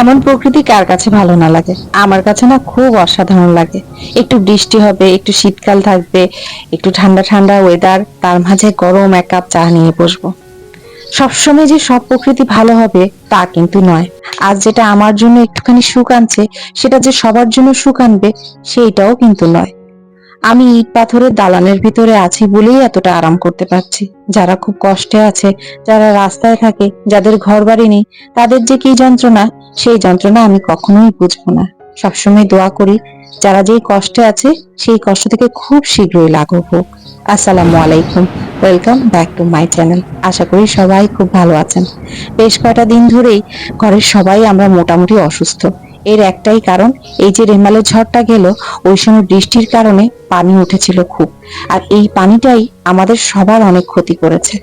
এমন প্রকৃতি কার কাছে ভালো না লাগে? আমার কাছে না খুব অসাধারণ লাগে। একটু বৃষ্টি হবে, একটু শীতকাল থাকবে, একটু ঠান্ডা ঠান্ডা ওয়েদার তার মাঝে গরম এক কাপ চা নিয়ে বসবো। সবসময় যে সব প্রকৃতি ভালো হবে, তা কিন্তু নয়। আজ যেটা আমার জন্য একটুখানি সুখ আনছে, সেটা যে সবার জন্য সুখ আনবে, সেইটাও কিন্তু নয়। আমি ইট পাথরের দালানের ভিতরে আছি বলেই এতটা আরাম করতে পারছি। যারা খুব কষ্টে আছে, যারা রাস্তায় থাকে, যাদের ঘর বাড়ি নেই, তাদের যে কি যন্ত্রণা, সেই যন্ত্রণা আমি কখনোই বুঝব না। সবসময় দোয়া করি, যারা যেই কষ্টে আছে, সেই কষ্ট থেকে খুব শীঘ্রই লাঘব হোক। আসসালামু আলাইকুম। Welcome back to my channel আশা করি সবাই খুব ভালো আছেন। বেশ কয়টা দিন ধরেই ঘরের সবাই আমরা মোটামুটি অসুস্থ। এর একটাই কারণ, এই যে রেমালের ঝড়টা গেল, ওই সময় বৃষ্টির কারণে পানি উঠেছিল খুব। আর এই পানিটাই আমাদের সবার অনেক ক্ষতি করেছে।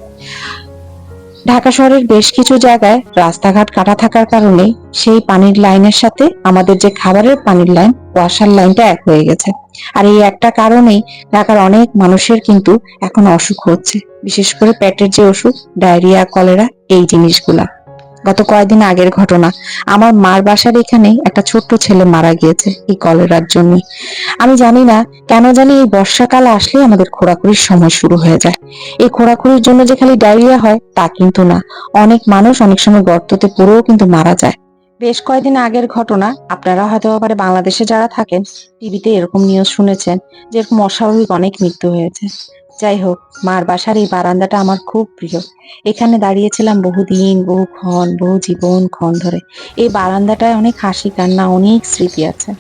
ঢাকা শহরের বেশ কিছু জায়গায় রাস্তাঘাট কাটা থাকার কারণে সেই পানির লাইনের সাথে আমাদের যে খাবারের পানির লাইন, ওয়াসার লাইনটা এক হয়ে গেছে। আর এই একটা কারণেই ঢাকার অনেক মানুষের কিন্তু এখন অসুখ হচ্ছে। বিশেষ করে পেটের যে অসুখ, ডায়রিয়া, কলেরা, এই জিনিসগুলা। গত কয়েকদিন আগের ঘটনা। আমার মার বাসার এখানে একটা ছোট্ট ছেলে মারা গিয়েছে এই কলেরার জন্য। আমি জানি না কেন জানি এই বর্ষাকাল আসলে আমাদের খোরাখুরির সময় শুরু হয়ে যায়। এই খোরাখুরির জন্য যে খালি ডায়রিয়া হয়, তা কিন্তু না। অনেক মানুষ অনেক সময় গর্ততে পড়েও কিন্তু মারা যায়। বেশ কয়েকদিন আগের ঘটনা, আপনারা হয়তো আবার বাংলাদেশে যারা থাকেন, টিভিতে এরকম নিউজ শুনেছেন, যে এরকম অস্বাভাবিক অনেক মৃত্যু হয়েছে। যাই হোক মার বাসার এই বারান্দাটা আমার খুব প্রিয়। এখানে দাঁড়িয়েছিলাম বহুদিন বহু ক্ষণ, বহু জীবন, ক্ষণ ধরে। এই বারান্দাটায় অনেক হাসি, কান্না, অনেক স্মৃতি আছে।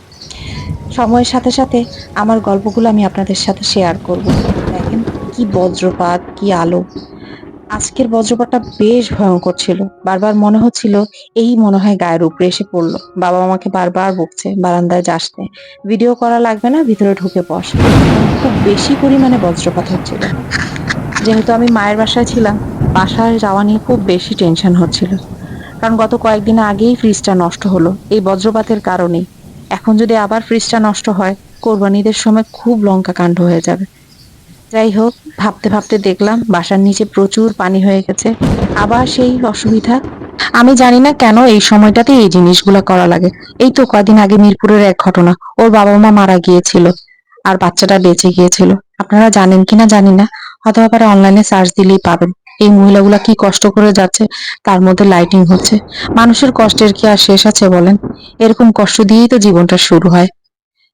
সময়ের সাথে সাথে আমার গল্পগুলো আমি আপনাদের সাথে শেয়ার করব। দেখেন কি বজ্রপাত, কি আলো। আজকের বজ্রপাতটা বেশ ভয়ঙ্কর ছিল। বারবার মনে হচ্ছিল এই মনে হয় গায়ের উপরে এসে পড়ল। বাবা আমাকে বারবার বকছে, বারান্দায় যাস নে। ভিডিও করা লাগবে না, ভিতরে ঢুকে বস। খুব বেশি পরিমাণে বজ্রপাত হচ্ছিল। যেহেতু আমি মায়ের বাসায় ছিলাম, বাসায় যাওয়া নিয়ে খুব বেশি টেনশন হচ্ছিল। কারণ গত কয়েকদিন আগেই ফ্রিজটা নষ্ট হলো, এই বজ্রপাতের কারণেই। এখন যদি আবার ফ্রিজটা নষ্ট হয়, কোরবানিদের সময় খুব লঙ্কা কাণ্ড হয়ে যাবে। যাই হোক ভাবতে ভাবতে দেখলাম বাসার নিচে প্রচুর পানি হয়ে গেছে। আবার সেই অসুবিধা? আমি জানি না কেন এই সময়টাতে এই জিনিসগুলো করা লাগে। এই তো কয়দিন আগে মিরপুরের এক ঘটনা। ওর বাবা মা মারা গিয়েছিল আর বাচ্চাটা বেঁচে গিয়েছিল। আপনারা জানেন কিনা জানি না। হয়তো আবার অনলাইনে সার্চ দিলেই পাবেন। এই মহিলাগুলা কি কষ্ট করে যাচ্ছে, তার মধ্যে লাইটিং হচ্ছে। মানুষের কষ্টের কি আর শেষ আছে বলেন? এরকম কষ্ট দিয়েই তো জীবনটা শুরু হয়।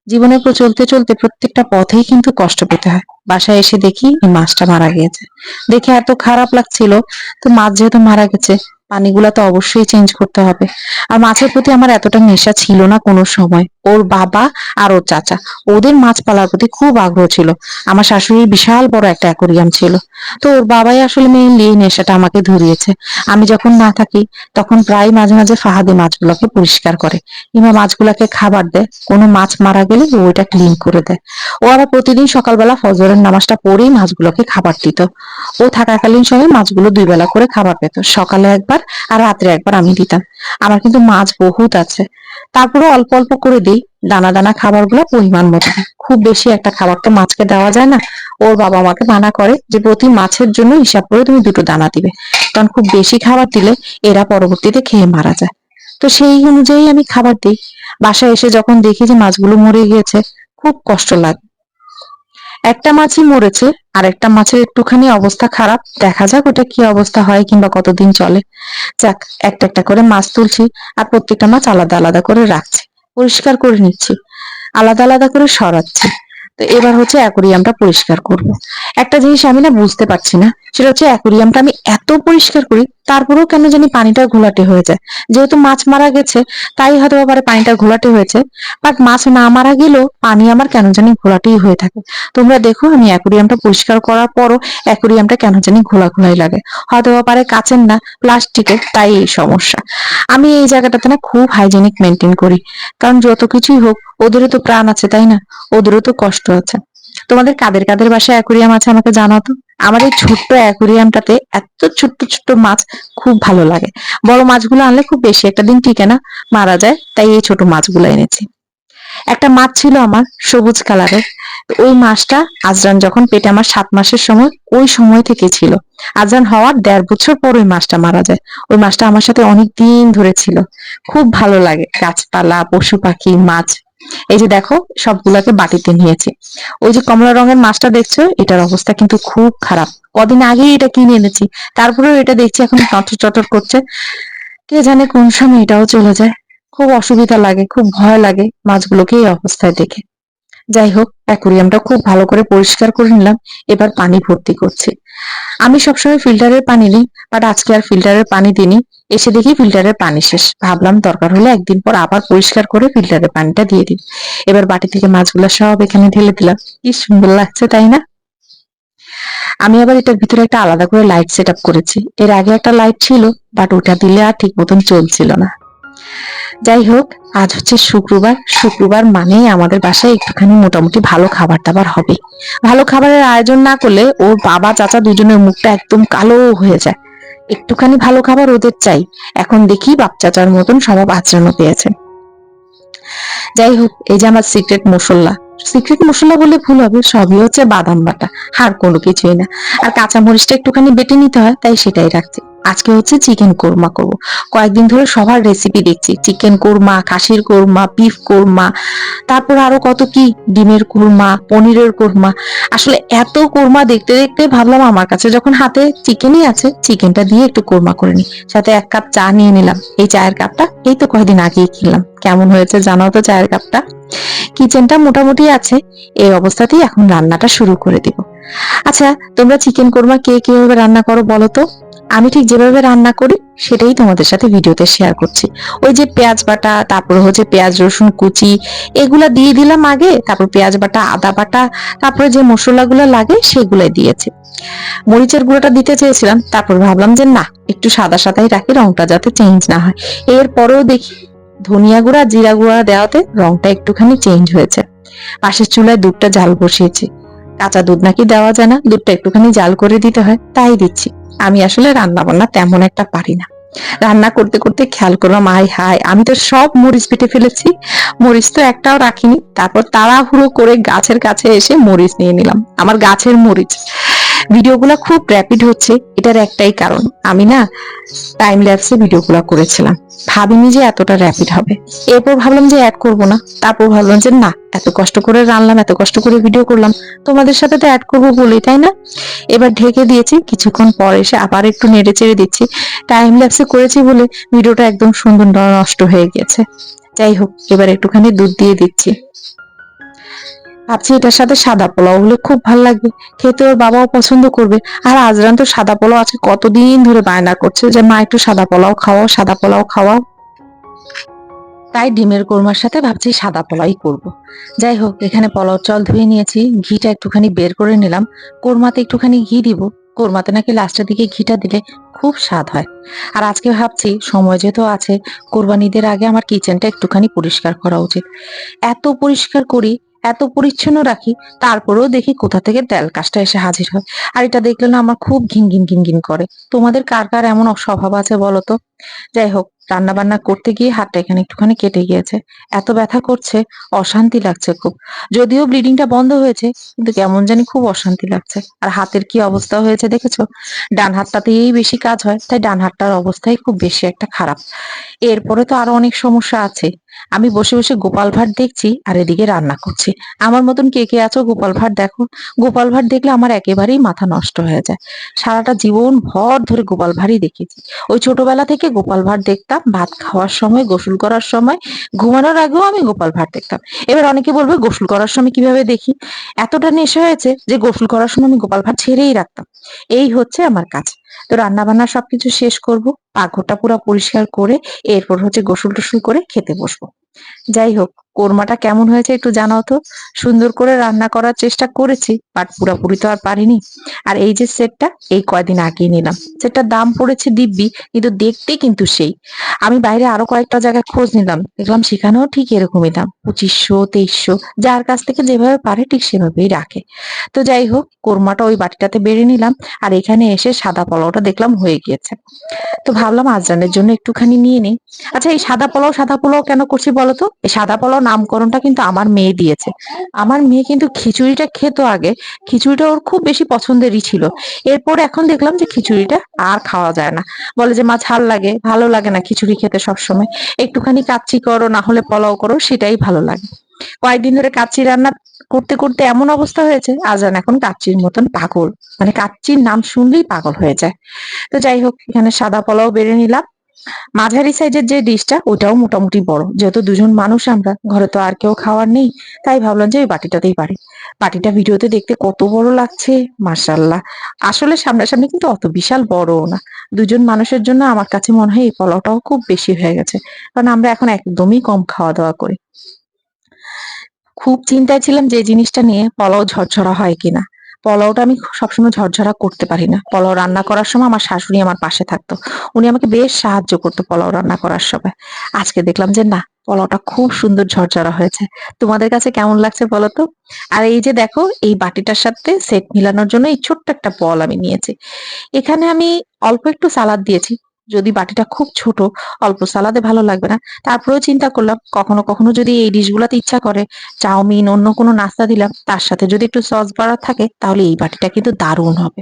জীবনে চলতে চলতে প্রত্যেকটা পথেই কিন্তু কষ্ট পেতে হয়। বাসায় এসে দেখি এই মাছটা মারা গিয়েছে। দেখে এত খারাপ লাগছিল, তো মাছ যেহেতু মারা গেছে পানিগুলা তো অবশ্যই চেঞ্জ করতে হবে। আর মাছের প্রতি আমার এতটা নেশা ছিল না কোনো সময়। ওর বাবা আর ওর চাচা, ওদের মাছ পালার প্রতি খুব আগ্রহ ছিল। আমার শাশুড়ির বিশাল বড় একটা অ্যাকোরিয়াম ছিল। তো ওর বাবাই আসলে মেইনলি এই নেশাটা আমাকে ধরিয়েছে। আমি যখন না থাকি, তখন প্রায় মাঝে মাঝে ফাহাদি মাছগুলোকে পরিষ্কার করে। কিংবা মাছগুলোকে খাবার দেয়। কোনো মাছ মারা গেলে ওইটা ক্লিন করে দেয়। ও আবার প্রতিদিন সকালবেলা ফজরের নামাজটা পড়েই মাছগুলোকে খাবার দিত। ও থাকাকালীন সময় মাছগুলো দুই বেলা করে খাবার পেত। সকালে একবার আর রাত্রে একবার আমি দিতাম। আমার কিন্তু মাছ বহুত আছে। তারপরে অল্প অল্প করে দিই। দানা দানা খাবারগুলো পরিমাণ মতো। খুব বেশি একটা খাবার তো মাছকে দেওয়া যায় না। ওর বাবা আমাকে মানা করে যে, প্রতি মাছের জন্য হিসাব করে তুমি দুটো দানা দিবে। কারণ খুব বেশি খাবার দিলে এরা পরবর্তীতে খেয়ে মারা যায়। তো সেই অনুযায়ী আমি খাবার দিই। বাসায় এসে যখন দেখি যে মাছগুলো মরে গিয়েছে, খুব কষ্ট লাগে। একটা মাছই মরেছে, আর একটা মাছের একটুখানি অবস্থা খারাপ। দেখা যাক ওটা কি অবস্থা হয় কিংবা কতদিন চলে। যাক, একটা একটা করে মাছ তুলছি, আর প্রত্যেকটা মাছ আলাদা আলাদা করে রাখছি। পরিষ্কার করে নিচ্ছি, আলাদা আলাদা করে সরাচ্ছি। তো এবার হচ্ছে অ্যাকোরিয়ামটা পরিষ্কার করব। একটা জিনিস আমি না বুঝতে পারছি না, সেটা হচ্ছে অ্যাকোরিয়ামটা আমি এত পরিষ্কার করি, তারপরেও কেন জানি পানিটা ঘোলাটে হয়ে যায়। যেহেতু মাছ মারা গেছে, তাই হয়তো আবার পানিটা ঘোলাটে হয়েছে বাট মাছ না মারা গেলেও পানি আমার কেন জানি ঘোলাটেই হয়ে থাকে। তোমরা দেখো, আমি অ্যাকোরিয়ামটা পরিষ্কার করার পরও অ্যাকোরিয়ামটা কেন জানি ঘোলা ঘোলাই লাগে। হয়তো পারে কাচের না, প্লাস্টিকের, তাই এই সমস্যা। আমি এই জায়গাটাতে না খুব হাইজেনিক মেনটেন করি, কারণ যত কিছুই হোক, ওদেরও তো প্রাণ আছে, তাই না? ওদেরও তো কষ্ট। আছে তোমাদের কাদের কাদের বাসায় অ্যাকোরিয়াম আছে আমাকে জানাও তো। আমার এই ছোট্ট অ্যাকোরিয়ামটাতে এত ছোট্ট ছোট্ট মাছ খুব ভালো লাগে। বড় মাছগুলো আনলে খুব বেশি একটা দিন টিকে না, মারা যায়, তাই এই ছোট মাছগুলো এনেছি। একটা মাছ ছিল আমার, সবুজ কালারের। ওই মাছটা আজরান যখন পেটে আমার সাত মাসের সময়, ওই সময় থেকে ছিল। আজরান হওয়ার দেড় বছর পর ওই মাছটা মারা যায়। ওই মাছটা আমার সাথে অনেক দিন ধরে ছিল। খুব ভালো লাগে। গাছপালা, পশু পাখি, মাছ এই যে দেখো, সবগুলাকে বাটিতে নিয়েছি। ওই যে কমলা রঙের মাছটা দেখছ, এটার অবস্থা কিন্তু খুব খারাপ। কদিন আগেই এটা কিনে এনেছি, তারপরেও এটা দেখছি এখন চটর চটর করছে। কে জানে কোন সময় এটাও চলে যায়। খুব অসুবিধা লাগে, খুব ভয় লাগে মাছগুলোকে এই অবস্থায় দেখে। যাই হোক, অ্যাকুরিয়ামটা খুব ভালো করে পরিষ্কার করে নিলাম, এবার পানি ভর্তি করছি। আমি সবসময় ফিল্টারের পানি নিই, বাট আজকে আর ফিল্টারের পানি দিইনি। এসে দেখি ফিল্টারের পানি শেষ। ভাবলাম দরকার হলে একদিন পর আবার পরিষ্কার করে ফিল্টারের পানিটা দিয়ে দিই। এবার বাটি থেকে মাছগুলো সব এখানে ঢেলে দিলাম। কি সুন্দর লাগছে, তাই না? আমি আবার এটার ভিতরে একটা আলাদা করে লাইট সেট করেছি। এর আগে একটা লাইট ছিল বাট ওটা দিলে আর ঠিক মতন চলছিল না। যাই হোক, আজ হচ্ছে শুক্রবার। শুক্রবার মানেই আমাদের বাসায় একটুখানি মোটামুটি ভালো খাবার দাবার হবে। ভালো খাবারের আয়োজন না করলে ওর বাবা, চাচা দুজনের মুখটা একদম কালো হয়ে যায়। একটুখানি ভালো খাবার ওদের চাই। এখন দেখি বাপ চাচার মতন সব আচরণও পেয়েছে। যাই হোক, এই যে আমার সিক্রেট মশলা। সিক্রেট মশলা বলে ভুল হবে, সবই হচ্ছে বাদাম বাটা, আর কোনো কিছুই না। আর কাঁচা মরিচটা একটুখানি বেটে নিতে হয়, তাই সেটাই রাখছি। আজকে হচ্ছে চিকেন কোরমা করব। কয়েকদিন ধরে সবার রেসিপি দেখছি। চিকেন কোরমা, খাসির কোরমা বিফ কোরমা, তারপর আরও কত কি ডিমের কোরমা, পনিরের কোরমা। আসলে এত কোরমা দেখতে দেখতে ভাবলাম আমার কাছে যখন হাতে চিকেনই আছে চিকেনটা দিয়ে একটু কোরমা করে নি সাথে এক কাপ চা নিয়ে নিলাম। এই চায়ের কাপটা এই তো কয়েকদিন আগেই কিনলাম। কেমন হয়েছে জানাও তো চায়ের কাপটা কিচেনটা মোটামুটি আছে। এই অবস্থাতেই এখন রান্নাটা শুরু করে দিব। আচ্ছা তোমরা চিকেন কোরমা কে কীভাবে রান্না করো বলো তো? আমি ঠিক যেভাবে রান্না করি, সেটাই তোমাদের সাথে ভিডিওতে শেয়ার করছি। ওই যে পেঁয়াজ বাটা, তারপর হচ্ছে পেঁয়াজ, রসুন, কুচি, এগুলা দিয়ে দিলাম আগে, তারপর পেঁয়াজ বাটা, আদা বাটা, তারপরে যে মশলাগুলো লাগে, সেগুলাই দিয়েছি। মরিচের গুঁড়োটা দিতে চেয়েছিলাম, তারপর ভাবলাম যে না, একটু সাদা সাদাই রাখি, রংটা যাতে চেঞ্জ না হয়। এরপরেও দেখি, ধনিয়া গুঁড়া, জিরা গুঁড়া দেওয়াতে রংটা একটুখানি চেঞ্জ হয়েছে। পাশের চুলায় দুধটা জাল বসিয়েছি। কাঁচা দুধ নাকি দেওয়া যায় না? দুধটা একটুখানি জাল করে দিতে হয়, তাই দিচ্ছি। আমি আসলে রান্না বান্না তেমন একটা পারি না। রান্না করতে করতে খেয়াল করলাম আই হায়, আমি তো সব মরিচ পেটে ফেলেছি। মরিচ তো একটাও রাখিনি। তারপর তাড়াহুড়ো করে গাছের কাছে এসে মরিচ নিয়ে নিলাম। আমার গাছের মরিচ। ভিডিওগুলো খুব র্যাপিড হচ্ছে, এটার একটাই কারণ। আমি না টাইম ল্যাপসে ভিডিওগুলো করেছিলাম। ভাবিনি যে এতটা র্যাপিড হবে। এরপর ভাবলাম যে অ্যাড করব না। তারপর ভাবলাম যে না, এত কষ্ট করে রান্নাম এত কষ্ট করে ভিডিও করলাম। তোমাদের সাথে তো অ্যাড করব বলেই, তাই না? এবার ঢেকে দিয়েছি। কিছুক্ষণ পর এসে আবার একটু নেড়ে চেড়ে দিচ্ছি। টাইম ল্যাপসে করেছি বলে ভিডিওটা একদম সুন্দর নষ্ট হয়ে গেছে। যাই হোক, এবার একটুখানি দুধ দিয়ে দিচ্ছি। ভাবছি এটার সাথে সাদা পোলাও হলে খুব ভালো লাগবে। খেতে ওর বাবাও পছন্দ করবে। আর আজরান তো সাদা পোলাও আছে কতদিন ধরে বায়না করছে যে, মা, একটু সাদা পোলাও খাওয়াও সাদা পোলাও খাওয়াও। তাই ডিমের কোরমার সাথে ভাবছি সাদা পোলাই করব। যাই হোক, এখানে পোলাও চল ধুয়ে নিয়েছি। ঘিটা একটুখানি বের করে নিলাম। কোরমাতে একটুখানি ঘি দিব। কোরমাতে নাকি লাস্টের দিকে ঘিটা দিলে খুব স্বাদ হয়। আর আজকে ভাবছি, সময় যেহেতু আছে, কোরবানিদের আগে আমার কিচেনটা একটুখানি পরিষ্কার করা উচিত। এত পরিষ্কার করি এত পরিচ্ছন্ন রাখি, তারপরেও দেখি কোথা থেকে তেল কাজটা এসে হাজির হয়। আর এটা দেখলে না আমার খুব ঘিন ঘিন ঘিন ঘিন করে। তোমাদের কার কার এমন স্বভাব আছে বলো তো? যাই হোক রান্না বান্না করতে গিয়ে হাতটা এখানে একটুখানি কেটে গিয়েছে। এত ব্যথা করছে, অশান্তি লাগছে খুব। যদিও ব্লিডিংটা বন্ধ হয়েছে, কিন্তু কেমন জানি খুব অশান্তি লাগছে। আর হাতের কি অবস্থা হয়েছে দেখেছ? ডান হাতটাতেই বেশি কাজ হয়, তাই ডান হাতটার অবস্থাই খুব বেশি একটা খারাপ। এরপরে তো আরও অনেক সমস্যা আছে। আমি বসে বসে গোপাল ভাট দেখছি আর এদিকে রান্না করছি। আমার মতন কে কে আছো গোপাল ভাট দেখো। গোপাল ভাট দেখলে আমার একেবারেই মাথা নষ্ট হয়ে যায়। সারাটা জীবন ভর ধরে গোপাল ভাড়ই দেখেছি। ওই ছোটবেলা থেকে গোপাল ভাট দেখতাম, ভাত খাওয়ার সময়, গোসল করার সময়, ঘুমানোর আগেও আমি গোপাল ভাট দেখতাম। এবার অনেকে বলবে, গোসল করার সময় কীভাবে দেখি? এতটা নেশা হয়েছে যে গোসল করার সময় আমি গোপাল ভাট ছেড়েই রাখতাম। এই হচ্ছে আমার কাজ। তো রান্না বান্না সবকিছু শেষ করব, পাকঘরটা পুরো পরিষ্কার করে, এরপর হচ্ছে গোসল টোসল করে খেতে বসবো। যাই হোক কোরমাটা কেমন হয়েছে একটু জানাও তো। সুন্দর করে রান্না করার চেষ্টা করেছি, বাট পুরোপুরি তো আর পারিনি। আর এই যে সেটটা, এই কয়দিন আগে নিলাম। সেটার দাম পড়েছে দিব্যি, কিন্তু দেখতে কিন্তু সেই। আমি বাইরে আরও কয়েকটা জায়গায় খোঁজ নিলাম। দেখলাম সেখানেও ঠিক এরকমই দাম, পঁচিশশো, তেইশশো। যার কাছ থেকে যেভাবে পারে ঠিক সেভাবেই রাখে। তো যাই হোক, কোরমাটা ওই বাটিটাতে বেড়ে নিলাম, আর এখানে এসে সাদা পোলাওটা দেখলাম হয়ে গিয়েছে। তো ভাবলাম আজরানের জন্য একটুখানি নিয়ে নিই। আচ্ছা এই সাদা পোলাও সাদা পোলাও কেন করছি বলতো এই সাদা পোলাও নামকরণটা কিন্তু আমার মেয়ে দিয়েছে। আমার মেয়ে কিন্তু খিচুড়িটা খেত আগে। খিচুড়িটা ওর খুব বেশি পছন্দেরই ছিল। এরপর এখন দেখলাম যে খিচুড়িটা আর খাওয়া যায় না। বলে যে, মা, ঝাল লাগে, ভালো লাগে না খিচুড়ি খেতে সবসময়। একটুখানি কাচ্চি করো, না হলে পোলাও করো, সেটাই ভালো লাগে। কয়েকদিন ধরে কাচ্চি রান্না করতে করতে এমন অবস্থা হয়েছে, আজান এখন কাচ্চির মতন পাগল। মানে কাচ্চির নাম শুনলেই পাগল হয়ে যায়। তো যাই হোক, এখানে সাদা পোলাও বেড়ে নিলাম। মাঝারি সাইজের যে ডিশটা, ওটাও মোটামুটি বড়। যেহেতু দুজন মানুষ আমরা, ঘরে তো আর কেউ খাওয়ার নেই, তাই ভাবলাম যে ওই বাটিটাতেই পারি। বাটিটা ভিডিওতে দেখতে কত বড় লাগছে মার্শাল্লাহ আসলে সামনাসামনি কিন্তু অত বিশাল বড়ও না। দুজন মানুষের জন্য আমার কাছে মনে হয় এই পোলাওটাও খুব বেশি হয়ে গেছে। কারণ আমরা এখন একদমই কম খাওয়া দাওয়া করি। খুব চিন্তায় ছিলাম যে জিনিসটা নিয়ে পোলাও ঝরঝরা হয় কিনা। পোলাওটা আমি সবসময় ঝরঝরা করতে পারি না। পোলাও রান্না করার সময় আমার শাশুড়ি আমার পাশে থাকতো। উনি আমাকে বেশ সাহায্য করতো পোলাও রান্না করার সময়। আজকে দেখলাম যে না, পোলাওটা খুব সুন্দর ঝরঝরা হয়েছে। তোমাদের কাছে কেমন লাগছে বলো তো? আর এই যে দেখো, এই বাটিটার সাথে সেট মিলানোর জন্য এই ছোট্ট একটা বল আমি নিয়েছি। এখানে আমি অল্প একটু সালাদ দিয়েছি। যদি বাটিটা খুব ছোট, অল্প সালাদে ভালো লাগবে না। তারপরেও চিন্তা করলাম, কখনো কখনো যদি এই ডিশগুলোতে ইচ্ছা করে, চাউমিন, অন্য কোনো নাস্তা দিলাম, তার সাথে যদি একটু সস বাড়া থাকে, তাহলে এই বাটিটা কিন্তু দারুণ হবে।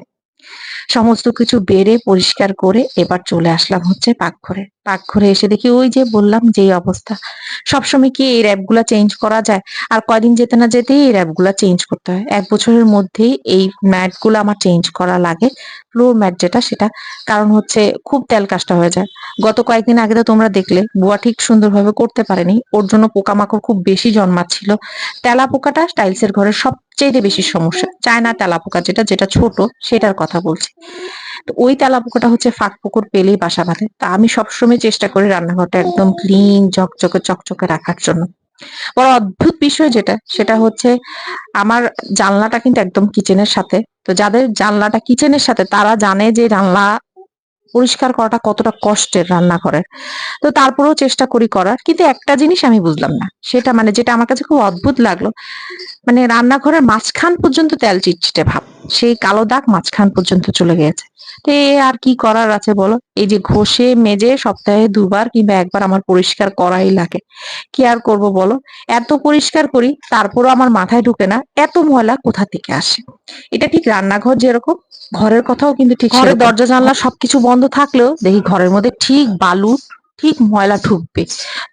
সমস্ত কিছু বেড়ে পরিষ্কার করে এবার চলে আসলাম হচ্ছে পাকঘরে। পাকঘরে এসে দেখি ওই যে বললাম যে এই অবস্থা। সবসময় কি এই র্যাপগুলা চেঞ্জ করা যায়? আর কয়দিন যেতে না যেতেই এই র্যাপগুলা চেঞ্জ করতে হয়। এক বছরের মধ্যেই এই ম্যাটগুলো আমার চেঞ্জ করা লাগে। ফ্লোর ম্যাট যেটা সেটা। কারণ হচ্ছে খুব তেল কাজটা হয়ে যায়। গত কয়েকদিন আগে তো তোমরা দেখলে, বুয়া ঠিক সুন্দরভাবে করতে পারেনি। ওর জন্য পোকামাকড় খুব বেশি জন্মাচ্ছিল। তেলা পোকাটা টাইলসের ঘরের সবচেয়ে বেশি সমস্যা। চায়না তেলা পোকা যেটা যেটা ছোট, সেটার কথা বলছি। তো ওই তেলা পোকাটা হচ্ছে ফাঁক পুকুর পেলেই বাসা বাঁধে। তা আমি সবসময় চেষ্টা করি রান্নাঘরটা একদম ক্লিন ঝকঝকে, চকচকে রাখার জন্য। বড় অদ্ভুত বিষয় যেটা, সেটা হচ্ছে আমার জানলাটা কিন্তু একদম কিচেনের সাথে। তো যাদের জানলাটা কিচেনের সাথে, তারা জানে যে জানলা পরিষ্কার করাটা কতটা কষ্টের রান্না রান্নাঘরের। তো তারপরেও চেষ্টা করি করার। কিন্তু একটা জিনিস আমি বুঝলাম না, সেটা মানে যেটা আমার কাছে খুব অদ্ভুত লাগল মানে রান্নাঘরের মাঝখান পর্যন্ত তেল চিটচিটে ভাব। সেই কালো দাগ মাঝখান পর্যন্ত চলে গেছে। তো এ আর কি করার আছে বলো? এই যে ঘষে মেজে সপ্তাহে দুবার কিংবা একবার আমার পরিষ্কার করাই লাগে। কি আর করব বলো? এত পরিষ্কার করি তারপরও আমার মাথায় ঢুকে না এত ময়লা কোথা থেকে আসে? এটা ঠিক রান্নাঘর যেরকম ঘরের কথাও কিন্তু ঠিক ঘরের দরজা জানলা সবকিছু বন্ধ থাকলেও দেখি ঘরের মধ্যে ঠিক বালু ঠিক ময়লা ঢুকবে।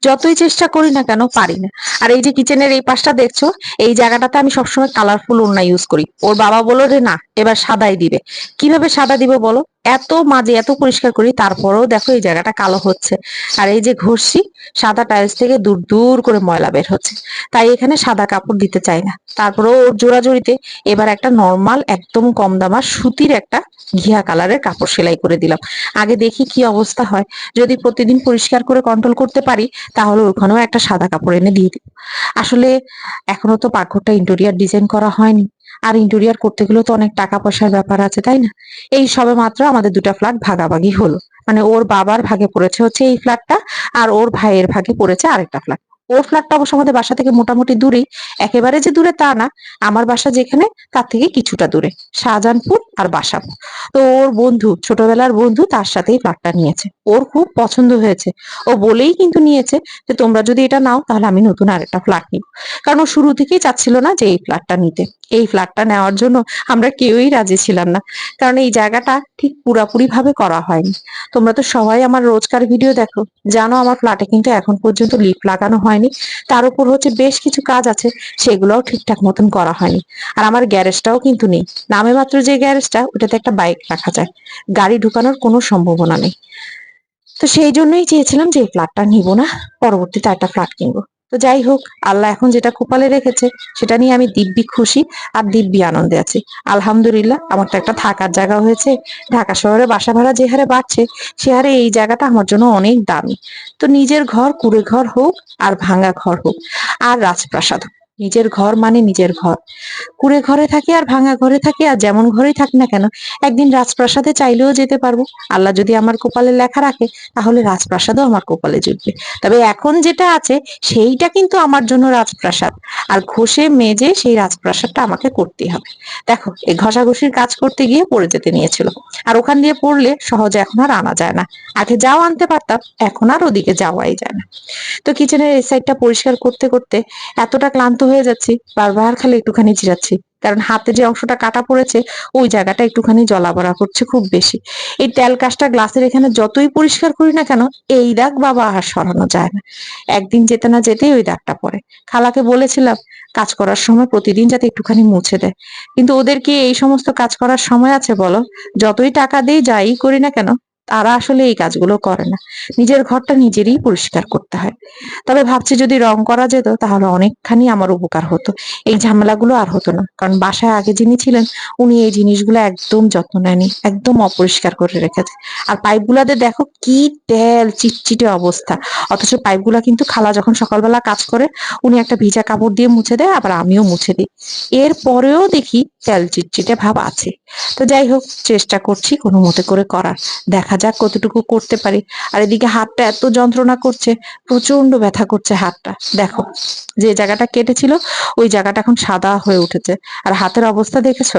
যতই চেষ্টা করি না কেন পারি না। আর এই যে কিচেনের এই পাশটা দেখছ, এই জায়গাটাতে আমি সবসময় কালারফুল ওড়না ইউজ করি। ওর বাবা বলল যে, না, এবার সাদাই দিবে। কীভাবে সাদা দিবে বলো? এত মাঝে এত পরিষ্কার করি, তারপরেও দেখো এই জায়গাটা কালো হচ্ছে। আর এই যে ঘষছি সাদা টাইলস থেকে দূর দূর করে ময়লা বের হচ্ছে। তাই এখানে সাদা কাপড় দিতে চাই না। তারপরেও ওর জোড়াজোড়িতে এবার একটা নর্মাল একদম কম দামা সুতির একটা ঘিয়া কালারের কাপড় সেলাই করে দিলাম। আগে দেখি কি অবস্থা হয়। যদি প্রতিদিন পরিষ্কার করে কন্ট্রোল করতে পারি, তাহলে ওখানেও একটা সাদা কাপড় এনে দিয়ে দিব। আসলে এখনও তো পাকঘরটা ইন্টেরিয়ার ডিজাইন করা হয়নি। আর ইন্টেরিয়ার করতে গেলেও তো অনেক টাকা পয়সার ব্যাপার আছে, তাই না? এই সবে মাত্র আমাদের দুটা ফ্ল্যাট ভাগাভাগি হলো। মানে ওর বাবার ভাগে পড়েছে হচ্ছে এই ফ্ল্যাটটা আর ওর ভাইয়ের ভাগে পড়েছে আরেকটা ফ্ল্যাট ওর ফ্ল্যাটটা অবশ্য আমাদের বাসা থেকে মোটামুটি দূরেই একেবারে যে দূরে তা না। আমার বাসা যেখানে, তার থেকে কিছুটা দূরে। শাহজাহানপুর আর বাসাপুর। তো ওর বন্ধু, ছোটবেলার বন্ধু তার সাথেই ফ্ল্যাটটা নিয়েছে। ওর খুব পছন্দ হয়েছে। ও বলেই কিন্তু নিয়েছে যে, তোমরা যদি এটা নাও, তাহলে আমি নতুন আরেকটা ফ্ল্যাট নিব। কারণ ও শুরু থেকেই চাচ্ছিল না যে, এই ফ্ল্যাটটা নিতে। এই ফ্ল্যাটটা নেওয়ার জন্য আমরা কেউই রাজি ছিলাম না। কারণ এই জায়গাটা ঠিক পুরাপুরি ভাবে করা হয়নি। তোমরা তো সবাই আমার রোজকার ভিডিও দেখো। জানো আমার ফ্ল্যাটে কিন্তু এখন পর্যন্ত লিফট লাগানো হয়নি। তার উপর হচ্ছে বেশ কিছু কাজ আছে, সেগুলোও ঠিকঠাক মতন করা হয়নি। আর আমার গ্যারেজটাও কিন্তু নেই। নামে মাত্র যে গ্যারেজটা, ওটাতে একটা বাইক রাখা যায়। গাড়ি ঢুকানোর কোনো সম্ভাবনা নেই। তো সেই জন্যই চেয়েছিলাম যে ফ্ল্যাটটা নিব না পরবর্তীতে একটা ফ্ল্যাট কিনবো। তো যাই হোক আল্লাহ এখন যেটা কোপালে রেখেছে সেটা নিয়ে আমি দিব্যি খুশি আর দিব্যি আনন্দে আছি। আলহামদুলিল্লাহ আমার তো একটা থাকার জায়গা হয়েছে। ঢাকা শহরে বাসা ভাড়া যে হারে বাড়ছে সে হারে এই জায়গাটা আমার জন্য অনেক দামি। তো নিজের ঘর কুড়ে ঘর হোক আর ভাঙা ঘর হোক আর রাজপ্রাসাদ হোক, নিজের ঘর মানে নিজের ঘর। কুড়ে ঘরে থাকি আর ভাঙা ঘরে থাকি আর যেমন ঘরেই থাকি না কেন, একদিন রাজপ্রাসাদে চাইলেও যেতে পারব। আল্লাহ যদি আমার কপালে লেখা রাখে, তাহলে রাজপ্রাসাদও আমার কপালে জুটবে। তবে এখন যেটা আছে, সেইটা কিন্তু আমার জন্য রাজপ্রাসাদ। আর ঘষে মেজে সেই রাজপ্রাসাদটা আমাকে করতেই হবে। দেখো এই ঘষাঘষির কাজ করতে গিয়ে পড়ে যেতে নিয়েছিল। আর ওখান দিয়ে পড়লে সহজে এখন আর আনা যায় না। আগে যাও আনতে পারতাম, এখন আর ওদিকে যাওয়াই যায় না। তো কিচেনের এই সাইডটা পরিষ্কার করতে করতে এতটা ক্লান্ত হয়ে যাচ্ছি, বারবার খালি একটুখানি জিরাচ্ছি। কারণ হাতে যে অংশটা কাটা পড়েছে, ওই জায়গাটা একটুখানি জলাবরা করছে খুব বেশি। এই তেল কাজটা গ্লাসের এখানে যতই পরিষ্কার করি না কেন, এই দাগ বাবা আর সরানো যায় না। একদিন যেতে না যেতেই ওই দাগটা পড়ে। খালাকে বলেছিলাম, কাজ করার সময় প্রতিদিন যাতে একটুখানি মুছে দেয়। কিন্তু ওদের কি এই সমস্ত কাজ করার সময় আছে বলো? যতই টাকা দেই, যাই করি না কেন তারা আসলে এই কাজগুলো করে না। নিজের ঘরটা নিজেরই পরিষ্কার করতে হয়। তবে ভাবছি যদি রং করা যেত, তাহলে অনেকখানি আমার উপকার হতো। এই ঝামেলাগুলো আর হতো না। কারণ বাসায় আগে যিনি ছিলেন, উনি এই জিনিসগুলো একদম যত্ন নেয়নি। একদম অপরিষ্কার করে রেখেছে। আর পাইপগুলাতে দেখো কি তেল, চিটচিটে অবস্থা। অথচ পাইপগুলা কিন্তু খালা যখন সকালবেলা কাজ করে, উনি একটা ভিজা কাপড় দিয়ে মুছে দেয়, আবার আমিও মুছে দিই। এর পরেও দেখি তেল চিটচিটে ভাব আছে। তো যাই হোক, চেষ্টা করছি কোনো মতে করে করার। দেখা যাক কতটুকু করতে পারি। আর এদিকে হাতটা এত যন্ত্রণা করছে প্রচণ্ড ব্যথা করছে হাতটা। দেখো, যে জায়গাটা কেটেছিল, ওই জায়গাটা এখন সাদা হয়ে উঠেছে। আর হাতের অবস্থা দেখেছ?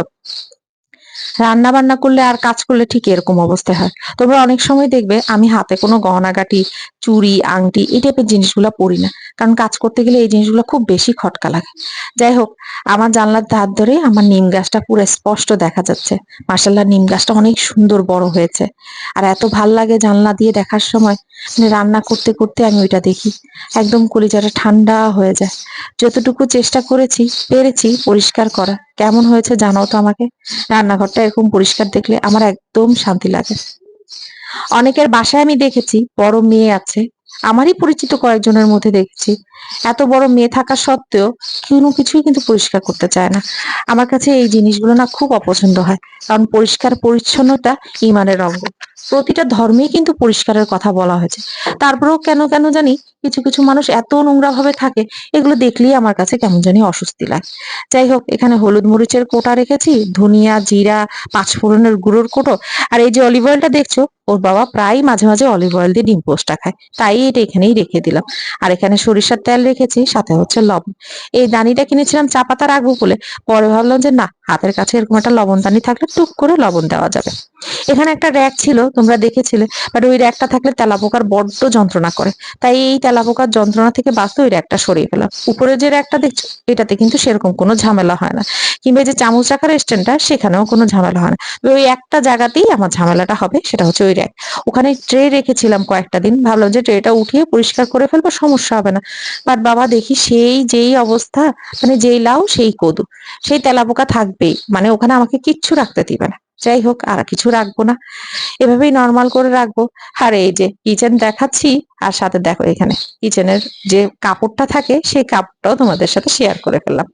রান্না বান্না করলে আর কাজ করলে ঠিক এরকম অবস্থা হয়। তোমরা অনেক সময় দেখবে, আমি হাতে কোনো গহনাগাটি, চুড়ি, আংটি এই টাইপের জিনিসগুলো পরি না। কারণ কাজ করতে গেলে এই জিনিসগুলো খুব বেশি খটকা লাগে। যাই হোক, আমার জানলার ধার ধরে আমার নিম গাছটা পুরো স্পষ্ট দেখা যাচ্ছে। মার্শাল্লাহ, নিম গাছটা অনেক সুন্দর বড় হয়েছে। আর এত ভালো লাগে জানলা দিয়ে দেখার সময়। মানে রান্না করতে করতে আমি ওইটা দেখি। একদম কলিজাটা ঠান্ডা হয়ে যায়। যতটুকু চেষ্টা করেছি, পেরেছি পরিষ্কার করা। কেমন হয়েছে জানাও তো আমাকে। রান্নাঘরটা এরকম পরিষ্কার দেখলে আমার একদম শান্তি লাগে। অনেকের বাসায় আমি দেখেছি, বড় মেয়ে আছে আমারই পরিচিত কয়েকজনের মধ্যে দেখছি। এত বড় মেয়ে থাকা সত্ত্বেও কোনো কিছুই কিন্তু পরিষ্কার করতে চায় না। আমার কাছে এই জিনিসগুলো না খুব অপছন্দ হয়। কারণ পরিষ্কার পরিচ্ছন্নতা ইমানের অঙ্গ। প্রতিটা ধর্মেই কিন্তু পরিষ্কারের কথা বলা হয়েছে। তারপরেও কেন কেন জানি কিছু কিছু মানুষ এত নোংরা ভাবে থাকে, এগুলো দেখলেই আমার কাছে কেমন জানি অস্বস্তি লাগে। যাই হোক, এখানে হলুদ মরিচের কোটা রেখেছি, ধনিয়া, জিরা, পাঁচফোড়নের গুঁড়োর কোটো, আর এই যে অলিভ অয়েলটা দেখছ, ওর বাবা প্রায় মাঝে মাঝে অলিভ অয়েল দিয়ে ডিম পোস্টটা খায়। তাই এটা এখানেই রেখে দিলাম। আর এখানে সরিষার তেল রেখেছি, সাথে হচ্ছে লবণ। এই দানিটা কিনেছিলাম চা পাতা রাখব বলে পরে ভাবলাম যে না, হাতের কাছে এরকম একটা লবণ দানি থাকলে টুক করে লবণ দেওয়া যাবে। এখানে একটা র্যাক ছিল তোমরা দেখেছিলে বাট ওই র্যাকটা থাকলে তেলাপোকার বড্ড যন্ত্রণা করে। তাই এই তেলাপোকার যন্ত্রণা থেকে বাঁচতে ওই র্যাকটা সরিয়ে ফেলাম উপরে যে র্যাকটা দেখছ, এটাতে কিন্তু সেরকম কোনো ঝামেলা হয় না। কিংবা যে চামচ রাখার স্ট্যান্ডটা, সেখানেও কোনো ঝামেলা হয় না। ওই একটা জায়গাতেই আমার ঝামেলাটা হবে, সেটা হচ্ছে ওই র্যাক। ওখানে ট্রে রেখেছিলাম কয়েকটা দিন, ভাবলাম যে ট্রেটা উঠিয়ে পরিষ্কার করে ফেলব, সমস্যা হবে না। বাট বাবা দেখি সেই যেই অবস্থা মানে যেই লাউ, সেই কদু। সেই তেলাপোকা থাকবেই মানে ওখানে আমাকে কিচ্ছু রাখতে দিবে না। যাই হোক, আর কিছু রাখব না। এভাবেই নর্মাল করে রাখব। আর এই যে কিচেন দেখাচ্ছি, আর সাথে দেখো এখানে কিচেনের যে কাপড়টা থাকে, সেই কাপড়টাও তোমাদের সাথে শেয়ার করে ফেললাম।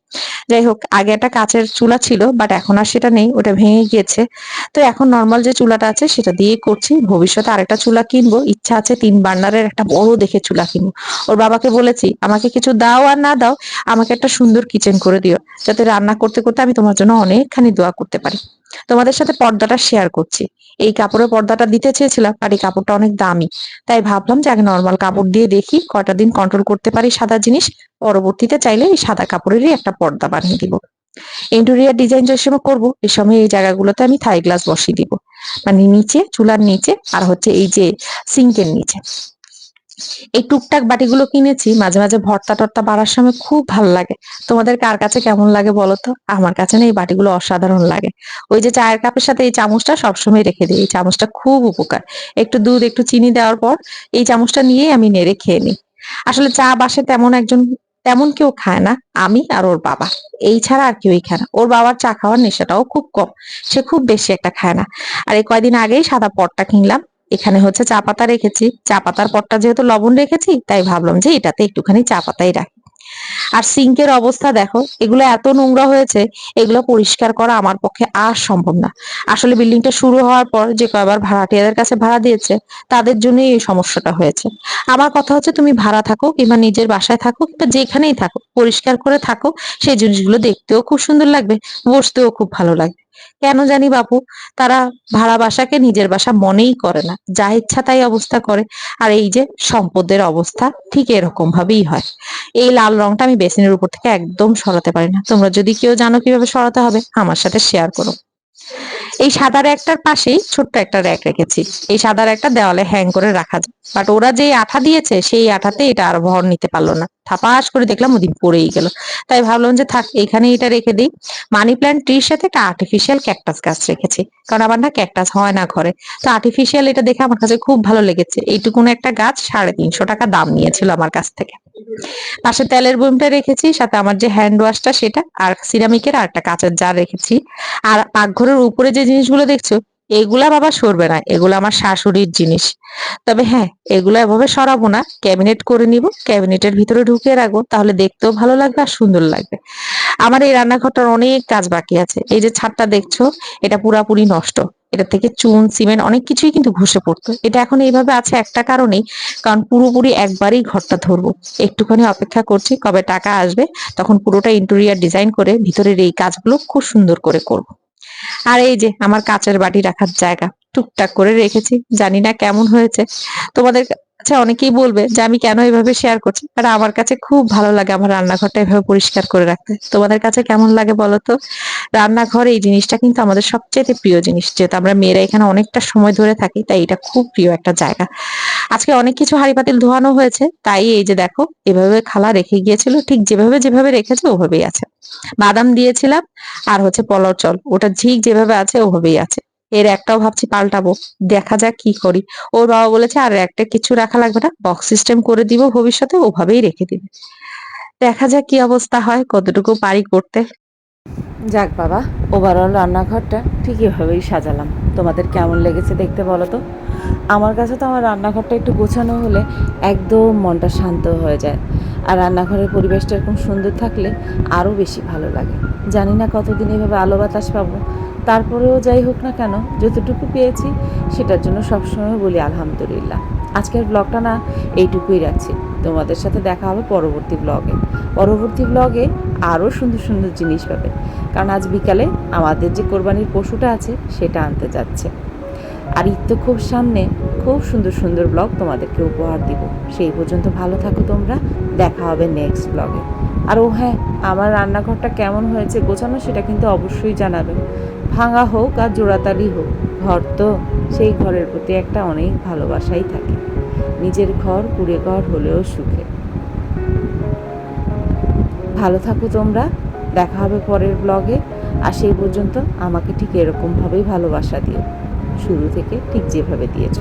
যাই হোক, আগে একটা কাচের চুলা ছিল বাট এখন আর সেটা নেই, ওটা ভেঙে গিয়েছে। তো এখন নর্মাল যে চুলাটা আছে, সেটা দিয়ে করছি। ভবিষ্যতে আরেকটা চুলা কিনবো। ইচ্ছা আছে তিন বার্নারের একটা বড় দেখে চুলা কিনবো। ওর বাবাকে বলেছি, আমাকে কিছু দাও আর না দাও, আমাকে একটা সুন্দর কিচেন করে দিও, যাতে রান্না করতে করতে আমি তোমার জন্য অনেকখানি দোয়া করতে পারি। তোমাদের সাথে পর্দাটা শেয়ার করছি। এই কাপড়ের পর্দাটা দিতে চেয়েছিলাম আর এই কাপড়টা অনেক দামি। তাই ভাবলাম যে আগে নর্মাল কাপড় দিয়ে দেখি কটা দিন কন্ট্রোল করতে পারি সাদা জিনিস। পরবর্তীতে চাইলে এই সাদা কাপড়েরই একটা পর্দা বানিয়ে দিব। ইন্টেরিয়ার ডিজাইন যে সময় করব এই সময় এই জায়গাগুলোতে আমি থাই গ্লাস বসিয়ে দিব। মানে নিচে, চুলার নিচে, আর হচ্ছে এই যে সিঙ্কের নিচে। এই টুকটাক বাটিগুলো কিনেছি, মাঝে মাঝে ভর্তা টর্তা বাড়ার সময় খুব ভালো লাগে। তোমাদের কার কাছে কেমন লাগে বলো তো? আমার কাছে না এই বাটিগুলো অসাধারণ লাগে। ওই যে চায়ের কাপের সাথে এই চামচটা সবসময় রেখে দিই। এই চামচটা খুব উপকার। একটু দুধ, একটু চিনি দেওয়ার পর এই চামচটা নিয়ে আমি নেড়ে খেয়ে নিই। আসলে চা বাসে তেমন একজন, তেমন কেউ খায় না, আমি আর ওর বাবা। এই ছাড়া আর কেউই খায় না। ওর বাবার চা খাওয়ার নেশাটাও খুব কম। সে খুব বেশি একটা খায় না। আর এই কয়দিন আগেই সাদা পটটা কিনলাম। এখানে হচ্ছে চা পাতা রেখেছি। চা পাতার পটটা যেহেতু লবণ রেখেছি, তাই ভাবলাম যে এটাতে একটুখানি চা পাতাই রাখি। আর সিঙ্কের অবস্থা দেখো, এগুলো এত নোংরা হয়েছে, এগুলো পরিষ্কার করা আমার পক্ষে আর সম্ভব না। আসলে বিল্ডিংটা শুরু হওয়ার পর যে কয়বার ভাড়াটিয়াদের কাছে ভাড়া দিয়েছে, তাদের জন্যই এই সমস্যাটা হয়েছে। আমার কথা হচ্ছে তুমি ভাড়া থাকো কিংবা নিজের বাসায় থাকো কিংবা যেখানেই থাকো, পরিষ্কার করে থাকো, সেই জিনিসগুলো দেখতেও খুব সুন্দর লাগবে, বসতেও খুব ভালো লাগবে। কেন জানি বাপু, তারা ভাড়া বাসাকে নিজের বাসা মনেই করে না। যা ইচ্ছা তাই অবস্থা করে। আর এই যে সম্পদের অবস্থা ঠিক এরকম ভাবেই হয়। এই লাল রংটা আমি বেসিনের উপর থেকে একদম সরাতে পারি না। তোমরা যদি কেউ জানো কীভাবে সরাতে হবে, আমার সাথে শেয়ার করো। এই সাদা র্যাকটার পাশেই ছোট্ট একটা র্যাক রেখেছি। এই সাদা র্যাকটা দেওয়ালে হ্যাং করে রাখা যায়। বাট ওরা যে আঠা দিয়েছে, সেই আঠাতে এটা আর ভর নিতে পারল না। থাপাস করে দেখলাম ওদিন পড়েই গেল। তাই ভাবলাম যে থাক এখানে এটা রেখে দিই। মানি প্ল্যান্ট ট্রির সাথে একটা আর্টিফিশিয়াল ক্যাকটাস গাছ রেখেছি। কারণ আমার না ক্যাকটাস হয় না ঘরে। তো আর্টিফিশিয়াল এটা দেখে আমার কাছে খুব ভালো লেগেছে। এইটুকুন একটা গাছ সাড়ে তিনশো টাকা দাম নিয়েছিল আমার কাছ থেকে। পাশে তেলের বইমটা রেখেছি, সাথে আমার যে হ্যান্ড ওয়াশটা সেটা আর সিরামিকের আর একটা কাঁচের জার রেখেছি। আর পাকঘরের উপরে যে জিনিসগুলো দেখছ এগুলা বাবা সরবে না, এগুলো আমার শাশুড়ির জিনিস। তবে হ্যাঁ এগুলো এভাবে সরাবো না, ক্যাবিনেট করে নিব, ক্যাবিনেটের ভিতরে ঢুকিয়ে রাখব, তাহলে দেখতেও ভালো লাগবে আর সুন্দর লাগবে। আমার এই রান্নাঘরটার অনেক কাজ বাকি আছে। এই যে ছাদটা দেখছ, এটা পুরাপুরি নষ্ট। এটা থেকে চুন, সিমেন্ট অনেক কিছুই কিন্তু ঘুষে পড়তো। এটা এখন এইভাবে আছে একটা কারণেই, কারণ পুরোপুরি একবারই ঘরটা ধরবো। একটুখানি অপেক্ষা করছি, কবে টাকা আসবে, তখন পুরোটা ইন্টেরিয়ার ডিজাইন করে ভিতরের এই কাজগুলো খুব সুন্দর করে করব। আর এই যে আমার কাঁচের বাটি রাখার জায়গা টুকটাক করে রেখেছি, জানি না কেমন হয়েছে। তোমাদের কাছে অনেকেই বলবে যে আমি কেন এভাবে শেয়ার করছি আর আমার কাছে খুব ভালো লাগে আমার রান্নাঘরটা এভাবে পরিষ্কার করে রাখতে। তোমাদের কাছে কেমন লাগে বলো তো? রান্নাঘর এই জিনিসটা কিন্তু আমাদের সবচেয়ে প্রিয় জিনিস, যেহেতু আমরা মেয়েরা এখানে অনেকটা সময় ধরে থাকি, তাই এটা খুব প্রিয় একটা জায়গা। আজকে অনেক কিছু হাড়ি পাতিল ধোয়ানো হয়েছে, তাই এই যে দেখো, এভাবে খালা রেখে গিয়েছিল, ঠিক যেভাবে যেভাবে রেখেছে, ওভাবেই আছে। বাদাম দিয়েছিলাম আর হচ্ছে পলাও চল। ওটা ঝিক যেভাবে আছে, ওভাবেই আছে। এর একটাও ভাবছি পাল্টাবো, দেখা যাক কি করি। ওর বাবা বলেছে, আর একটা কিছু রাখা লাগবে না বক্স সিস্টেম করে দিব, ভবিষ্যতে ওভাবেই রেখে দিবে। দেখা যাক কি অবস্থা হয়, কতটুকু পারি করতে। যাক বাবা ওভারঅল রান্নাঘরটা ঠিক এভাবেই সাজালাম। তোমাদের কেমন লেগেছে দেখতে বলো তো। আমার কাছে তো আমার রান্নাঘরটা একটু গোছানো হলে একদম মনটা শান্ত হয়ে যায়। আর রান্নাঘরের পরিবেশটা এরকম সুন্দর থাকলে আরও বেশি ভালো লাগে। জানি না কতদিন এভাবে আলো বাতাস পাবো। তারপরেও যাই হোক না কেন, যতটুকু পেয়েছি সেটার জন্য সবসময় বলি আলহামদুলিল্লাহ। আজকের ব্লগটা না এইটুকুই রাখছি। তোমাদের সাথে দেখা হবে পরবর্তী ব্লগে পরবর্তী ব্লগে আরও সুন্দর সুন্দর জিনিস পাবে। কারণ আজ বিকালে আমাদের যে কোরবানির পশুটা আছে সেটা আনতে যাচ্ছে। আর ঈদ তো খুব সামনে, খুব সুন্দর সুন্দর ব্লগ তোমাদেরকে উপহার দিব। সেই পর্যন্ত ভালো থাকো তোমরা, দেখা হবে নেক্সট ব্লগে আর ও হ্যাঁ আমার রান্নাঘরটা কেমন হয়েছে গোছানো সেটা কিন্তু অবশ্যই জানাবে। ভাঙা হোক আর জোড়াতালি হোক, ঘর তো সেই ঘরের প্রতি একটা অনেক ভালোবাসাই থাকে। নিজের ঘর, কুড়ে ঘর হলেও সুখে। ভালো থাকো তোমরা, দেখা হবে পরের ব্লগে আর সেই পর্যন্ত আমাকে ঠিক এরকমভাবেই ভালোবাসা দিও। শুরু থেকে ঠিক যেভাবে দিয়েছ।